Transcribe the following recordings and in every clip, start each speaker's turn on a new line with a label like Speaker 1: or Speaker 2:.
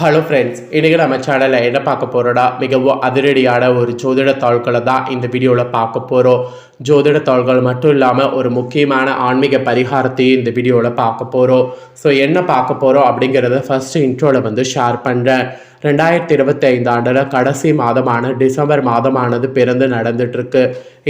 Speaker 1: Hello friends இன்றைக்கி நம்ம சேனலில் என்ன பார்க்க போகிறோம்னா மிகவும் அதிரடியான ஒரு ஜோதிட தாள்களை தான் இந்த வீடியோவில் பார்க்க போகிறோம் ஜோதிட தாள்கள் மட்டும் இல்லாமல் ஒரு முக்கியமான ஆன்மீக பரிகாரத்தையும் இந்த வீடியோவில் பார்க்க போகிறோம் ஸோ என்ன பார்க்க போகிறோம் அப்படிங்கிறத ஃபஸ்ட்டு இன்ட்ரோவில் வந்து ஷேர் பண்ணுறேன் ரெண்டாயிரத்தி இருபத்தி ஐந்தாண்டில் கடைசி மாதமான டிசம்பர் மாதமானது பிறந்து நடந்துட்டுருக்கு.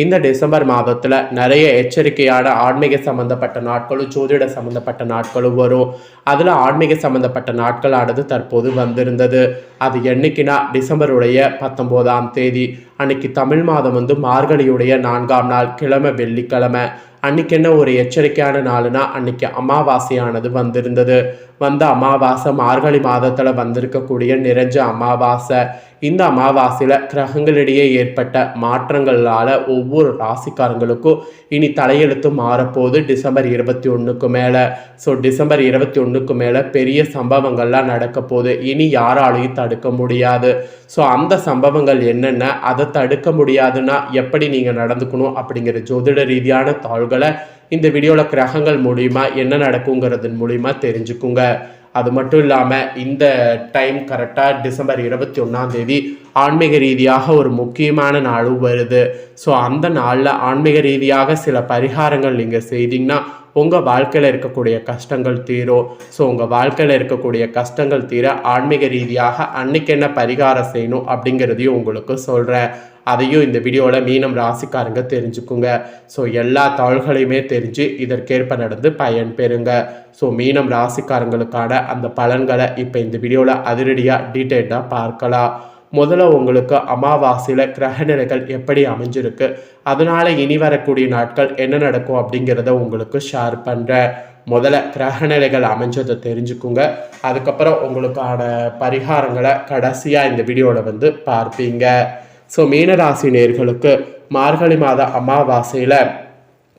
Speaker 1: இந்த டிசம்பர் மாதத்தில் நிறைய எச்சரிக்கையான ஆன்மீக சம்மந்தப்பட்ட நாட்களும் ஜோதிட சம்மந்தப்பட்ட நாட்களும் வரும். அதில் ஆன்மீக சம்மந்தப்பட்ட நாட்களானது தற்போது வந்திருந்தது. அது என்னைக்குன்னா டிசம்பருடைய பத்தொம்போதாம் தேதி. அன்னைக்கு தமிழ் மாதம் வந்து மார்கழியுடைய நான்காம் நாள் கிழமை வெள்ளிக்கிழமை. அன்னைக்கு என்ன ஒரு எச்சரிக்கையான நாளுனா அன்னைக்கு அமாவாசையானது வந்திருந்தது. வந்த அமாவாசை மார்கழி மாதத்தில் வந்திருக்கக்கூடிய நிறைஞ்ச அமாவாசை இந்த அமாவாசையில் கிரகங்களிடையே ஏற்பட்ட மாற்றங்களால் ஒவ்வொரு ராசிக்காரங்களுக்கும் இனி தலையெழுத்து மாறப்போகுது. டிசம்பர் இருபத்தி ஒன்றுக்கு மேலே. ஸோ டிசம்பர் இருபத்தி ஒன்றுக்கு மேலே பெரிய சம்பவங்கள்லாம் நடக்க போகுது. இனி யாராலையும் தடுக்க முடியாது. ஸோ அந்த சம்பவங்கள் என்னென்ன அதை தடுக்க முடியாதுன்னா எப்படி நீங்கள் நடந்துக்கணும் அப்படிங்கிற ஜோதிட ரீதியான தாள்களை இந்த வீடியோவில் கிரகங்கள் மூலிமா என்ன நடக்குங்கிறதன் மூலிமா தெரிஞ்சுக்குங்க. அது மட்டும் இல்லாமல் இந்த டைம் கரெக்டாக டிசம்பர் இருபத்தி ஒன்றாம் தேதி ஆன்மீக ரீதியாக ஒரு முக்கியமான நாளும் வருது. ஸோ அந்த நாளில் ஆன்மீக ரீதியாக சில பரிகாரங்கள் நீங்கள் செய்தீங்கன்னா உங்கள் வாழ்க்கையில் இருக்கக்கூடிய கஷ்டங்கள் தீரும். ஸோ உங்கள் வாழ்க்கையில் இருக்கக்கூடிய கஷ்டங்கள் தீர ஆன்மீக ரீதியாக அன்னைக்கு என்ன பரிகாரம் செய்யணும் அப்படிங்கிறதையும் உங்களுக்கு சொல்கிறேன் அதையும் இந்த வீடியோவில் மீனம் ராசிக்காரங்க தெரிஞ்சுக்குங்க. ஸோ எல்லா தாள்களையுமே தெரிஞ்சு இதற்கேற்ப நடந்து பயன் பெறுங்க. ஸோ மீனம் ராசிக்காரங்களுக்கான அந்த பலன்களை இப்போ இந்த வீடியோவில் அதிரடியாக டீட்டெயில்டாக பார்க்கலாம். முதல்ல உங்களுக்கு அமாவாசையில் கிரகநிலைகள் எப்படி அமைஞ்சிருக்கு? அதனால் இனி வரக்கூடிய நாட்கள் என்ன நடக்கும் அப்படிங்கிறத உங்களுக்கு ஷேர் பண்ணுறேன் முதல்ல கிரகநிலைகள் அமைஞ்சதை தெரிஞ்சுக்குங்க. அதுக்கப்புறம் உங்களுக்கான பரிகாரங்களை கடைசியாக இந்த வீடியோவில் வந்து பார்ப்பீங்க. ஸோ மீனராசி நேர்களுக்கு மார்கழி மாத அமாவாசையில்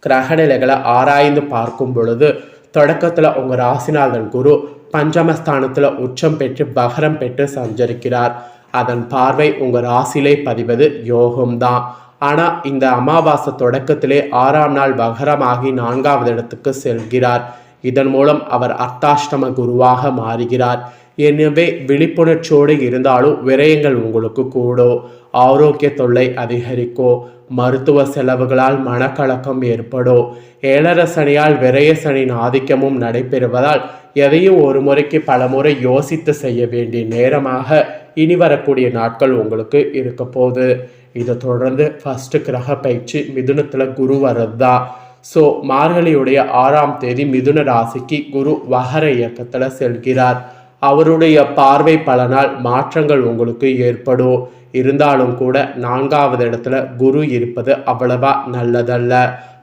Speaker 1: கிரகநிலைகளை ஆராய்ந்து பார்க்கும் பொழுது தொடக்கத்தில் உங்கள் ராசிநாதன் குரு பஞ்சமஸ்தானத்தில் உச்சம் பெற்று பகரம் பெற்று சஞ்சரிக்கிறார். அதன் பார்வை உங்கள் ராசியிலே பதிவது யோகம்தான் ஆனால் இந்த அமாவாசை தொடக்கத்திலே ஆறாம் நாள் பகரமாகி நான்காவது இடத்துக்கு செல்கிறார். இதன் மூலம் அவர் அர்த்தாஷ்டம குருவாக மாறுகிறார். எனவே விழிப்புணர்ச்சியோடு இருந்தாலும் விரயங்கள் உங்களுக்கு கூடும் ஆரோக்கிய தொல்லை அதிகரிக்கும் மருத்துவ செலவுகளால் மனக்கலக்கம் ஏற்படும் ஏழர சனியால் விரய சனியின் ஆதிக்கமும் நடைபெறுவதால் எதையும் ஒரு முறைக்கு பல முறை யோசித்து செய்ய வேண்டிய நேரமாக இனி வரக்கூடிய நாட்கள் உங்களுக்கு இருக்க போகுது. இதை தொடர்ந்து ஃபஸ்ட்டு கிரக பயிற்சி மிதுனத்தில் குரு வர்றது தான் ஸோ மார்கழியுடைய ஆறாம் தேதி மிதுன ராசிக்கு குரு வகர இயக்கத்தில் செல்கிறார். அவருடைய பார்வை பலனால் மாற்றங்கள் உங்களுக்கு ஏற்படும். இருந்தாலும் கூட நான்காவது இடத்துல குரு இருப்பது அவ்வளவா நல்லதல்ல.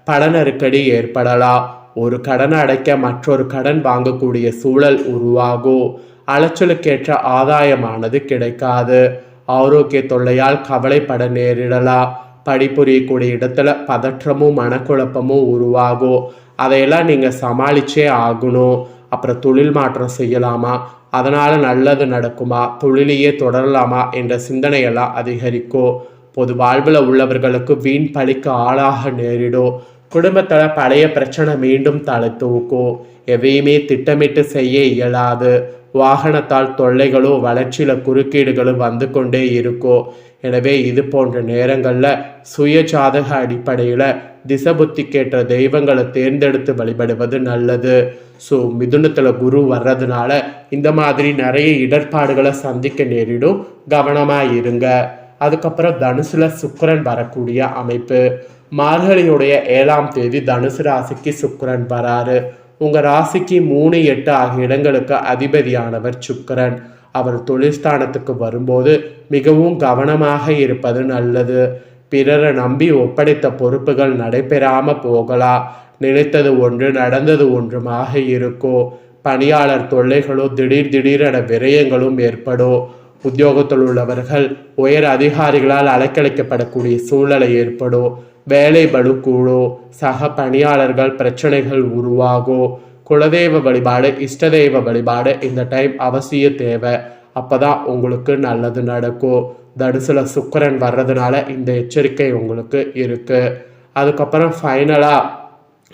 Speaker 1: பண நெருக்கடி ஏற்படலாம். ஒரு கடனை அடைக்க மற்றொரு கடன் வாங்கக்கூடிய சூழல் உருவாகும். அலைச்சலுக்கேற்ற ஆதாயமானது கிடைக்காது. ஆரோக்கிய தொல்லையால் கவலைப்பட நேரிடலாம். படிப்புரியக்கூடிய இடத்துல பதற்றமும் மனக்குழப்பமும் உருவாகும். அதையெல்லாம் நீங்கள் சமாளிச்சே ஆகணும். அப்புறம் தொழில் மாற்றம் செய்யலாமா? அதனால் நல்லது நடக்குமா? தொழிலையே தொடரலாமா? என்ற சிந்தனையெல்லாம் அதிகரிக்கும் பொது வாழ்வில் உள்ளவர்களுக்கு வீண் பழிக்கு ஆளாக நேரிடும் குடும்பத்தில் பழைய பிரச்சனை மீண்டும் தலை தூக்கும் எதையுமே திட்டமிட்டு செய்ய இயலாது. வாகனத்தால் தொல்லைகளும் வளர்ச்சியில் குறுக்கீடுகளும் வந்து கொண்டே இருக்கும் எனவே இது போன்ற நேரங்களில் சுய ஜாதக அடிப்படையில் திசபுத்திக்கேற்ற தெய்வங்களை தேர்ந்தெடுத்து வழிபடுவது நல்லது. ஸோ மிதுனத்தில் குரு வர்றதுனால இந்த மாதிரி நிறைய இடர்பாடுகளை சந்திக்க நேரிடும். கவனமாக இருங்க. அதுக்கப்புறம் தனுசில் சுக்கரன் வரக்கூடிய அமைப்பு. மார்கழியுடைய ஏழாம் தேதி தனுசு ராசிக்கு சுக்கரன் வராரு. உங்கள் ராசிக்கு மூணு எட்டு ஆகிய இடங்களுக்கு அதிபதியானவர் சுக்கரன். அவர் தொழிற்ஸ்தானத்துக்கு வரும்போது மிகவும் கவனமாக இருப்பது நல்லது. பிறரை நம்பி ஒப்படைத்த பொறுப்புகள் நடைபெறாம போகலாம் நினைத்தது ஒன்று நடந்தது ஒன்றுமாக இருக்கும் பணியாளர் தொல்லைகளும் திடீர் திடீரென விரயங்களும் ஏற்படும் உத்தியோகத்தில் உள்ளவர்கள் உயர் அதிகாரிகளால் அலைக்கழிக்கப்படக்கூடிய சூழ்நிலை ஏற்படும் வேலை பளு கூடும் சக பணியாளர்கள் பிரச்சனைகள் உருவாகும் குலதெய்வ வழிபாடு இஷ்டதெய்வ வழிபாடு இந்த டைம் அவசிய தேவை. அப்பதான் உங்களுக்கு நல்லது நடக்கும். தடுசில் சுக்கரன் வர்றதுனால இந்த எச்சரிக்கை உங்களுக்கு இருக்கு. அதுக்கப்புறம் ஃபைனலாக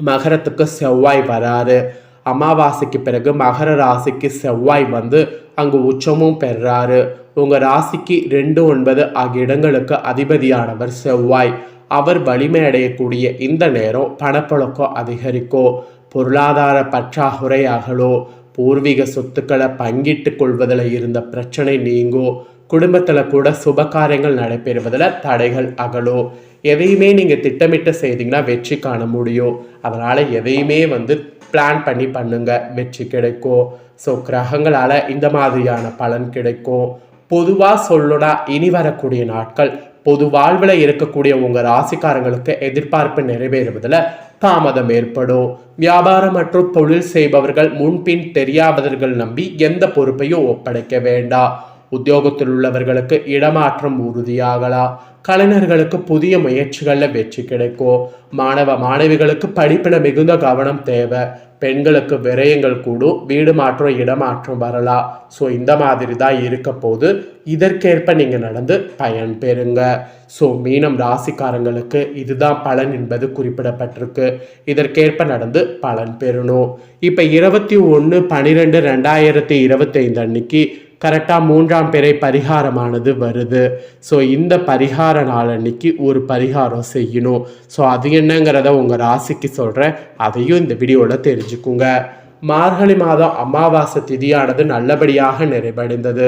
Speaker 1: மகரத்துக்கு செவ்வாய் வராரு. அமாவாசைக்கு பிறகு மகர ராசிக்கு செவ்வாய் வந்து அங்கு உச்சமும் பெறாரு. உங்கள் ராசிக்கு ரெண்டு ஒன்பது ஆகிய இடங்களுக்கு அதிபதியானவர் செவ்வாய். அவர் வலிமை அடையக்கூடிய இந்த நேரம் பணப்பழக்கம் அதிகரிக்கும். பொருளாதார பற்றாக்குறை அகலோ பூர்வீக சொத்துக்களை பங்கிட்டு கொள்வதில் இருந்த பிரச்சனை நீங்கும் குடும்பத்தில் கூட சுப காரியங்கள் நடைபெறுவதில் தடைகள் அகலோ எதையுமே நீங்கள் திட்டமிட்டு செய்தீங்கன்னா வெற்றி காண முடியும் அதனால் எதையுமே வந்து பிளான் பண்ணி பண்ணுங்க வெற்றி கிடைக்கும் ஸோ கிரகங்களால் இந்த மாதிரியான பலன் கிடைக்கும் பொதுவாக சொல்லணும்னா இனி வரக்கூடிய நாட்கள் பொது வாழ்வில் இருக்கக்கூடிய உங்கள் ராசிக்காரங்களுக்கு எதிர்பார்ப்பு நிறைவேறுவதில் தாமதம் ஏற்படும். வியாபாரம் மற்றும் தொழில் செய்பவர்கள் முன்பின் தெரியாதவர்கள் நம்பி எந்த பொறுப்பையும் ஒப்படைக்க வேண்டாம். உத்தியோகத்தில் உள்ளவர்களுக்கு இடமாற்றம் உறுதியாகலாம். கலைஞர்களுக்கு புதிய முயற்சிகளில் வெற்றி கிடைக்கும். மாணவ மாணவிகளுக்கு படிப்பில் மிகுந்த கவனம் தேவை. பெண்களுக்கு விரயங்கள் கூடும் வீடு மாற்றம் இடமாற்றம் வரலாம். ஸோ இந்த மாதிரி தான் இருக்க போது இதற்கேற்ப நீங்கள் நடந்து பயன் பெறுங்க. ஸோ மீனம் ராசிக்காரங்களுக்கு இதுதான் பலன் என்பது குறிப்பிடப்பட்டிருக்கு. இதற்கேற்ப நடந்து பலன் பெறணும். இப்போ இருபத்தி ஒன்று பன்னிரெண்டு ரெண்டாயிரத்தி இருபத்தைந்து அன்னைக்கு கரெக்டாக மூன்றாம் பிறை பரிகாரமானது வருது. ஸோ இந்த பரிகார நாள் அன்னைக்கு ஒரு பரிகாரம் செய்யணும். ஸோ அது என்னங்கிறத உங்கள் ராசிக்கு சொல்கிறேன் அதையும் இந்த வீடியோவில் தெரிஞ்சுக்குங்க. மார்கழி மாதம் அமாவாசை திதியானது நல்லபடியாக நிறைவடைந்தது.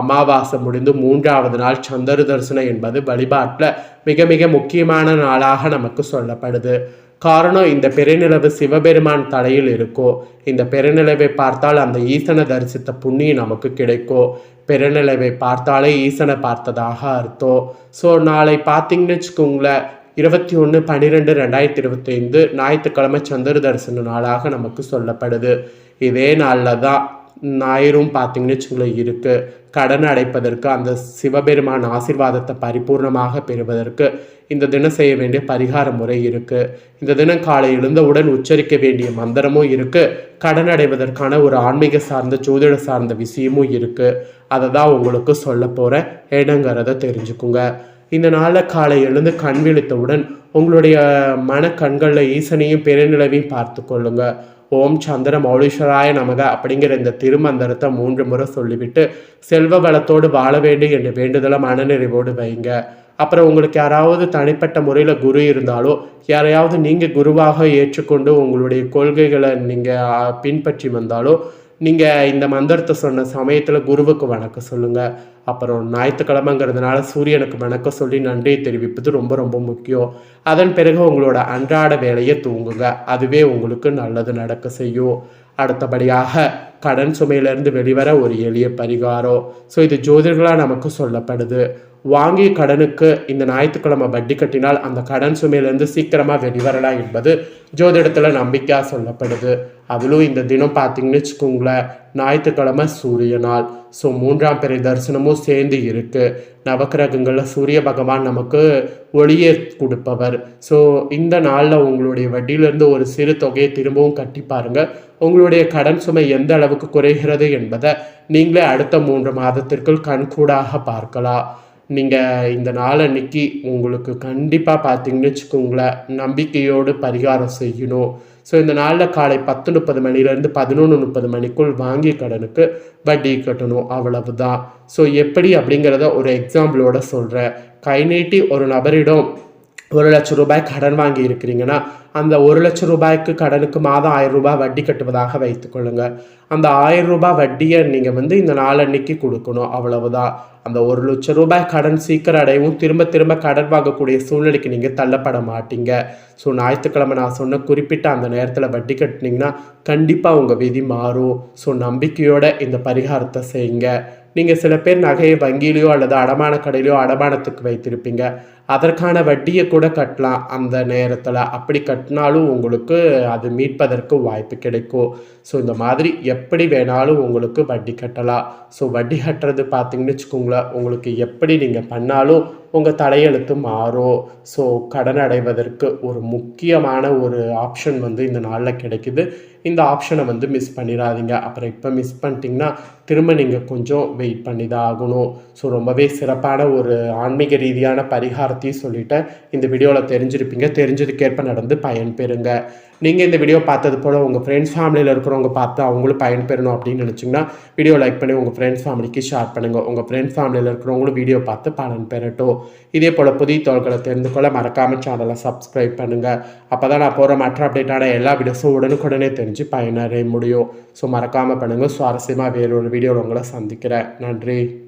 Speaker 1: அமாவாசை முடிந்து மூன்றாவது நாள் சந்திர தரிசனம் என்பது வழிபாட்டில் மிக மிக முக்கியமான நாளாக நமக்கு சொல்லப்படுது. காரணம் இந்த பெருநிலவு சிவபெருமான் தலையில் இருக்கோ இந்த பெருநிலவை பார்த்தால் அந்த ஈசனை தரிசித்த புண்ணியம் நமக்கு கிடைக்கும் பெருநிலவை பார்த்தாலே ஈசனை பார்த்ததாக அர்த்தம் ஸோ நாளை பார்த்தீங்கன்னு வச்சுக்கோங்களேன் இருபத்தி ஒன்று பன்னிரெண்டு ரெண்டாயிரத்தி இருபத்தைந்து ஞாயிற்றுக்கிழமை சந்திர தரிசன நாளாக நமக்கு சொல்லப்படுது. இதே நாளில் தான் ஞாயிறும் பார்த்தீங்கன்னு வச்சுங்களேன் இருக்குது கடன் அடைப்பதற்கு அந்த சிவபெருமான் ஆசிர்வாதத்தை பரிபூர்ணமாக பெறுவதற்கு இந்த தினம் செய்ய வேண்டிய பரிகார முறை இருக்குது இந்த தினம் காலை எழுந்தவுடன் உச்சரிக்க வேண்டிய மந்திரமும் இருக்குது கடன் அடைவதற்கான ஒரு ஆன்மீக சார்ந்த ஜோதிட சார்ந்த விஷயமும் இருக்குது அதை தான் உங்களுக்கு சொல்ல போகிறேன் இடங்கிறத தெரிஞ்சுக்குங்க. இந்த நாளில் காலை எழுந்து கண் விழித்தவுடன் உங்களுடைய மன கண்களில் ஈசனையும் பெருநிலவையும் பார்த்து கொள்ளுங்கள் ஓம் சந்திர மௌலீஸ்வராய நமக அப்படிங்கிற இந்த திருமந்திரத்தை மூன்று முறை சொல்லிவிட்டு செல்வ வளத்தோடு வாழ வேண்டும் என்ற வேண்டுதலை மனநிறைவோடு வைங்க. அப்புறம் உங்களுக்கு யாராவது தனிப்பட்ட முறையில் குரு இருந்தாலோ யாரையாவது நீங்கள் குருவாக ஏற்றுக்கொண்டு உங்களுடைய கொள்கைகளை நீங்கள் பின்பற்றி வந்தாலோ நீங்கள் இந்த மந்திரத்தை சொன்ன சமயத்தில் குருவுக்கு வணக்கம் சொல்லுங்கள் அப்புறம் ஞாயிற்றுக்கிழமைங்கிறதுனால சூரியனுக்கு வணக்கம் சொல்லி நன்றியை தெரிவிப்பது ரொம்ப ரொம்ப முக்கியம். அதன் பிறகு உங்களோட அன்றாட வேலையை தூங்குங்க. அதுவே உங்களுக்கு நல்லது நடக்க செய்யும். அடுத்தபடியாக கடன் சுமையிலிருந்து வெளிவர ஒரு எளிய பரிகாரம். ஸோ இது ஜோதிடர்களாக நமக்கு சொல்லப்படுது. வாங்கிய கடனுக்கு இந்த ஞாயிற்றுக்கிழமை வட்டி கட்டினால் அந்த கடன் சுமையிலேருந்து சீக்கிரமாக வெளிவரலாம் என்பது ஜோதிடத்தில் நம்பிக்கையாக சொல்லப்படுது. அதிலும் இந்த தினம் பார்த்தீங்கன்னு வச்சுக்கோங்களேன் ஞாயிற்றுக்கிழமை சூரிய நாள் ஸோ மூன்றாம் பிறை தரிசனமும் சேர்ந்து இருக்குது நவக்கிரகங்களில் சூரிய பகவான் நமக்கு ஒளியை கொடுப்பவர். ஸோ இந்த நாளில் உங்களுடைய வட்டியிலேருந்து ஒரு சிறு தொகையை திரும்பவும் கட்டி பாருங்கள் உங்களுடைய கடன் சுமை எந்த அளவுக்கு குறைகிறது என்பதை நீங்களே அடுத்த மூன்று மாதத்திற்குள் கண்கூடாக பார்க்கலாம். நீங்கள் இந்த நாள் அன்னைக்கு உங்களுக்கு கண்டிப்பாக பார்த்தீங்கன்னு வச்சுக்கோங்களேன் நம்பிக்கையோடு பரிகாரம் செய்யணும். ஸோ இந்த நாளில் காலை பத்து முப்பது மணிலேருந்து பதினொன்று முப்பது மணிக்குள் வாங்கிய கடனுக்கு வட்டி கட்டணும் அவ்வளவு தான் ஸோ எப்படி அப்படிங்கிறத ஒரு எக்ஸாம்பிளோட சொல்கிறேன் கை நீட்டி ஒரு நபரிடம் ஒரு லட்சம் ரூபாய் கடன் வாங்கி இருக்கிறீங்கன்னா அந்த ஒரு லட்சம் ரூபாய்க்கு கடனுக்கு மாதம் ஆயிரம் ரூபாய் வட்டி கட்டுவதாக வைத்துக்கொள்ளுங்க அந்த ஆயிரம் ரூபாய் வட்டியை நீங்கள் வந்து இந்த நாளன்னைக்கு கொடுக்கணும் அவ்வளவுதான். அந்த ஒரு லட்சம் ரூபாய் கடன் சீக்கிரம் அடையவும் திரும்ப திரும்ப கடன் வாங்கக்கூடிய சூழ்நிலைக்கு நீங்கள் தள்ளப்பட மாட்டீங்க. ஸோ ஞாயிற்றுக்கிழமை நான் சொன்ன குறிப்பிட்ட அந்த நேரத்தில் வட்டி கட்டினீங்கன்னா கண்டிப்பாக உங்கள் விதி மாறும். ஸோ நம்பிக்கையோட இந்த பரிகாரத்தை செய்யுங்க. நீங்கள் சில பேர் நகையை வங்கியிலையோ அல்லது அடமான கடையிலையோ அடமானத்துக்கு வைத்திருப்பீங்க. அதற்கான வட்டியை கூட கட்டலாம் அந்த நேரத்தில். அப்படி கட்டினாலும் உங்களுக்கு அது மீட்பதற்கு வாய்ப்பு கிடைக்கும். ஸோ இந்த மாதிரி எப்படி வேணாலும் உங்களுக்கு வட்டி கட்டலாம். ஸோ வட்டி கட்டுறது பார்த்தீங்கன்னு வச்சுக்கோங்களேன் உங்களுக்கு எப்படி நீங்கள் பண்ணாலும் உங்கள் தலையெழுத்து மாறும் ஸோ கடன் அடைவதற்கு ஒரு முக்கியமான ஒரு ஆப்ஷன் வந்து இந்த நாளில் கிடைக்குது. இந்த ஆப்ஷனை வந்து மிஸ் பண்ணிடாதீங்க. அப்புறம் இப்போ மிஸ் பண்ணிட்டீங்கன்னா திரும்ப நீங்கள் கொஞ்சம் வெயிட் பண்ணி தான் ஆகணும். ஸோ ரொம்பவே சிறப்பான ஒரு ஆன்மீக ரீதியான பரிகாரத்தையும் சொல்லிவிட்டு இந்த வீடியோவில் தெரிஞ்சிருப்பீங்க. தெரிஞ்சதுக்கேற்ப நடந்து பயன்பெறுங்க. நீங்கள் இந்த வீடியோ பார்த்தது போல் உங்கள் ஃப்ரெண்ட்ஸ் ஃபேமிலியில் இருக்கிறவங்க பார்த்து அவங்களும் பயன்பெறணும் அப்படின்னு நினச்சிங்கன்னா வீடியோ லைக் பண்ணி உங்கள் ஃப்ரெண்ட்ஸ் ஃபேமிலிக்கு ஷேர் பண்ணுங்கள் உங்கள் ஃப்ரெண்ட்ஸ் ஃபேமிலியில் இருக்கிறவங்களும் வீடியோ பார்த்து பலன் பெறட்டும். இதே போல் புதிய தோள்களை தெரிந்து கொள்ள மறக்காமல் சேனலை சப்ஸ்கிரைப் பண்ணுங்கள் அப்போ தான் நான் போகிற மற்ற அப்டேட்டான எல்லா வீடியோஸும் உடனுக்குடனே தெரிஞ்சு பயனடைய முடியும். ஸோ மறக்காமல் பண்ணுங்கள் சுவாரஸ்யமாக வேறொரு வீடியோவில் உங்களை சந்திக்கிறேன். நன்றி.